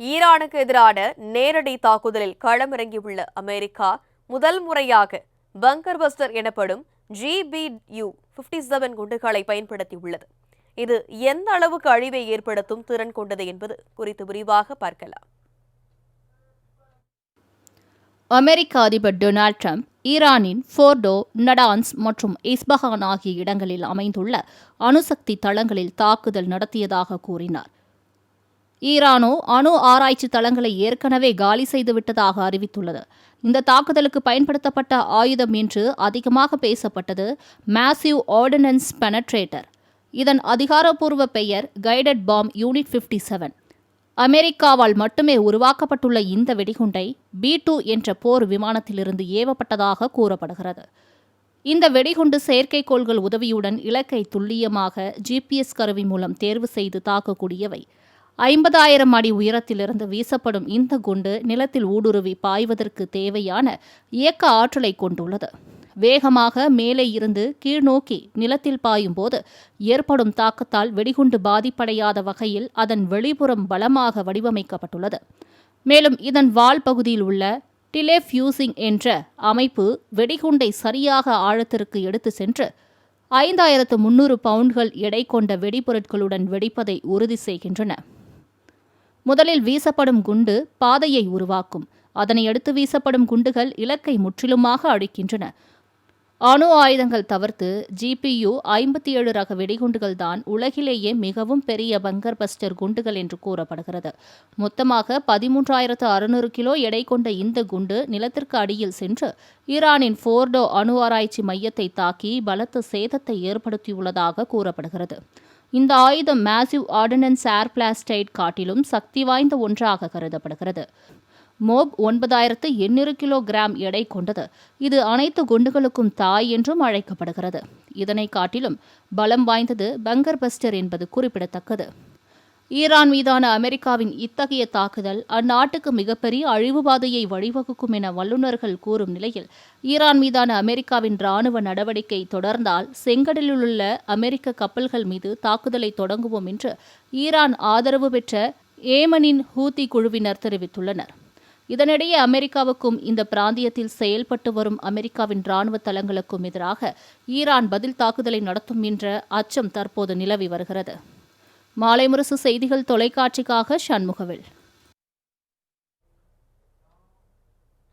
ஈரானுக்கு எதிரான நேரடி தாக்குதலில் களமிறங்கியுள்ள அமெரிக்கா முதல் முறையாக பங்கர் பஸ்டர் எனப்படும் ஜிபியு பிப்டி செவன் குண்டுகளை பயன்படுத்தியுள்ளது. இது எந்த அளவுக்கு அழிவை ஏற்படுத்தும் திறன் கொண்டது என்பது குறித்து விரிவாக பார்க்கலாம். அமெரிக்க அதிபர் டொனால்ட் ட்ரம்ப் ஈரானின் ஃபோர்டோ நடான்ஸ் மற்றும் இஸ்பஹான் ஆகிய இடங்களில் அமைந்துள்ள அணுசக்தி தளங்களில் தாக்குதல் நடத்தியதாக கூறினார். ஈரானோ அணு ஆராய்ச்சி தளங்களை ஏற்கனவே காலி செய்துவிட்டதாக அறிவித்துள்ளது. இந்த தாக்குதலுக்கு பயன்படுத்தப்பட்ட ஆயுதம் என்று அதிகமாக பேசப்பட்டது மேசிவ் ஆர்டினன்ஸ் பெனட்ரேட்டர் இதன் அதிகாரப்பூர்வ பெயர் கைடட் பாம் யூனிட் 57 செவன் அமெரிக்காவால் மட்டுமே உருவாக்கப்பட்டுள்ள இந்த வெடிகுண்டை பி டூ என்ற போர் விமானத்திலிருந்து ஏவப்பட்டதாக கூறப்படுகிறது. இந்த வெடிகுண்டு செயற்கைக்கோள்கள் உதவியுடன் இலக்கை துல்லியமாக ஜிபிஎஸ் கருவி மூலம் தேர்வு செய்து தாக்கக்கூடியவை. ஐம்பதாயிரம் அடி உயரத்திலிருந்து வீசப்படும் இந்த குண்டு நிலத்தில் ஊடுருவி பாய்வதற்கு தேவையான இயக்க ஆற்றலை கொண்டுள்ளது. வேகமாக மேலே இருந்து கீழ்நோக்கி நிலத்தில் பாயும் போது ஏற்படும் தாக்கத்தால் வெடிகுண்டு பாதிப்படையாத வகையில் அதன் வெளிப்புறம் பலமாக வடிவமைக்கப்பட்டுள்ளது. மேலும் இதன் வால் பகுதியில் உள்ள டிலேஃப்யூசிங் என்ற அமைப்பு வெடிகுண்டை சரியாக ஆழத்திற்கு எடுத்து சென்று ஐந்தாயிரத்து முன்னூறு பவுண்ட்கள் எடை கொண்ட வெடிபொருட்களுடன் வெடிப்பதை உறுதி செய்கின்றன. முதலில் வீசப்படும் குண்டு பாதையை உருவாக்கும். அதனை அடுத்து வீசப்படும் குண்டுகள் இலக்கை முற்றிலுமாக அழிக்கின்றன. அணு ஆயுதங்கள் தவிர்த்து ஜிபியு ஐம்பத்தி ஏழு ரக வெடிகுண்டுகள் தான் உலகிலேயே மிகவும் பெரிய பங்கர் பஸ்டர் குண்டுகள் என்று கூறப்படுகிறது. மொத்தமாக பதிமூன்றாயிரத்து அறுநூறு கிலோ எடை கொண்ட இந்த குண்டு நிலத்திற்கு அடியில் சென்று ஈரானின் ஃபோர்டோ அணு ஆராய்ச்சி மையத்தை தாக்கி பலத்த சேதத்தை ஏற்படுத்தியுள்ளதாக கூறப்படுகிறது. இந்த ஆயுதம் மேசிவ் ஆர்டினன்ஸ் ஏர் பிளாஸ்டைட் காட்டிலும் சக்தி வாய்ந்த ஒன்றாக கருதப்படுகிறது. மோப் ஒன்பதாயிரத்து எண்ணூறு கிலோ கிராம் எடை கொண்டது. இது அனைத்து குண்டுகளுக்கும் தாய் என்றும் அழைக்கப்படுகிறது. இதனை காட்டிலும் பலம் வாய்ந்தது பங்கர் பஸ்டர் என்பது குறிப்பிடத்தக்கது. ஈரான் மீதான அமெரிக்காவின் இத்தகைய தாக்குதல் அந்நாட்டுக்கு மிகப்பெரிய அழிவுபாதையை வழிவகுக்கும் என வல்லுநர்கள் கூறும் நிலையில் ஈரான் மீதான அமெரிக்காவின் ராணுவ நடவடிக்கை தொடர்ந்தால் செங்கடலிலுள்ள அமெரிக்க கப்பல்கள் மீது தாக்குதலை தொடங்குவோம் என்று ஈரான் ஆதரவு பெற்ற ஏமனின் ஹூத்தி குழுவினர் தெரிவித்துள்ளனர். இதனிடையே அமெரிக்காவுக்கும் இந்த பிராந்தியத்தில் செயல்பட்டு வரும் அமெரிக்காவின் ராணுவ தளங்களுக்கும் எதிராக ஈரான் பதில் தாக்குதலை நடத்தும் என்ற அச்சம் தற்போது நிலவி வருகிறது. மாலை முரசு செய்திகள் தொலைக்காட்சிக்காக சண்முகவில்.